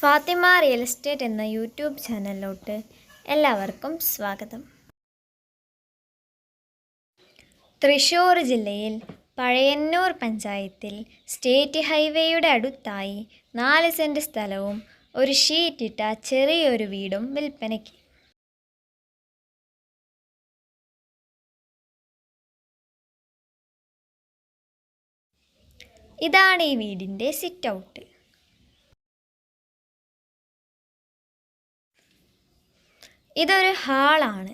Fathima real estate എന്ന YouTube ചാനലിലോട്ട് എല്ലാവർക്കും സ്വാഗതം. തൃശ്ശൂർ ജില്ലയിൽ പഴയന്നൂർ പഞ്ചായത്തിൽ സ്റ്റേറ്റ് ഹൈവേയുടെ അടുത്തായി നാല് സെന്റ് സ്ഥലവും ഒരു ഷീറ്റിട്ട ചെറിയൊരു വീടും വിൽപ്പനയ്ക്ക്. ഇതാണ് ഈ വീടിന്റെ സിറ്റ് ഔട്ട്. ഇതൊരു ഹാളാണ്.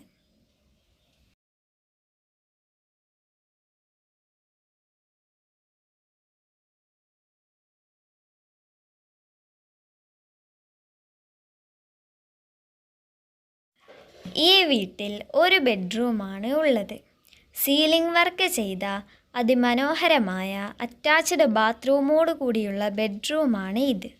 ഈ വീട്ടിൽ ഒരു ബെഡ്റൂമാണ് ഉള്ളത്. സീലിംഗ് വർക്ക് ചെയ്ത അതിമനോഹരമായ അറ്റാച്ച്ഡ് ബാത്റൂമോട് കൂടിയുള്ള ബെഡ്റൂമാണ് ഇത്.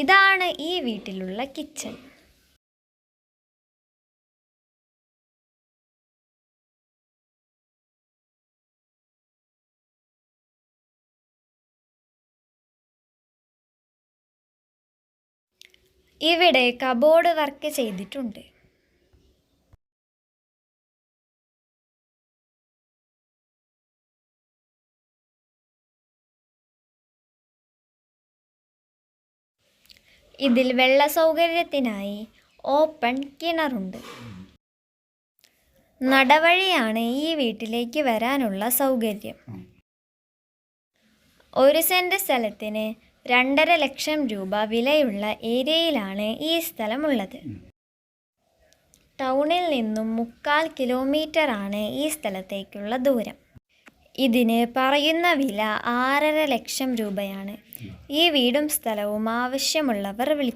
ഇതാണ് ഈ വീട്ടിലുള്ള കിച്ചൺ. ഇവിടെ കബോർഡ് വർക്ക് ചെയ്തിട്ടുണ്ട്. ഇതിൽ വെള്ള സൗകര്യത്തിനായി ഓപ്പൺ കിണറുണ്ട്. നടവഴിയാണ് ഈ വീട്ടിലേക്ക് വരാനുള്ള സൗകര്യം. ഒരു സെന്റ് സ്ഥലത്തിന് രണ്ടര ലക്ഷം രൂപ വിലയുള്ള ഏരിയയിലാണ് ഈ സ്ഥലമുള്ളത്. ടൗണിൽ നിന്നും മുക്കാൽ കിലോമീറ്ററാണ് ഈ സ്ഥലത്തേക്കുള്ള ദൂരം. ഇതിന് പറയുന്ന വില ആറര ലക്ഷം രൂപയാണ്. ഈ വീടും സ്ഥലവും ആവശ്യമുള്ളവർ വിളി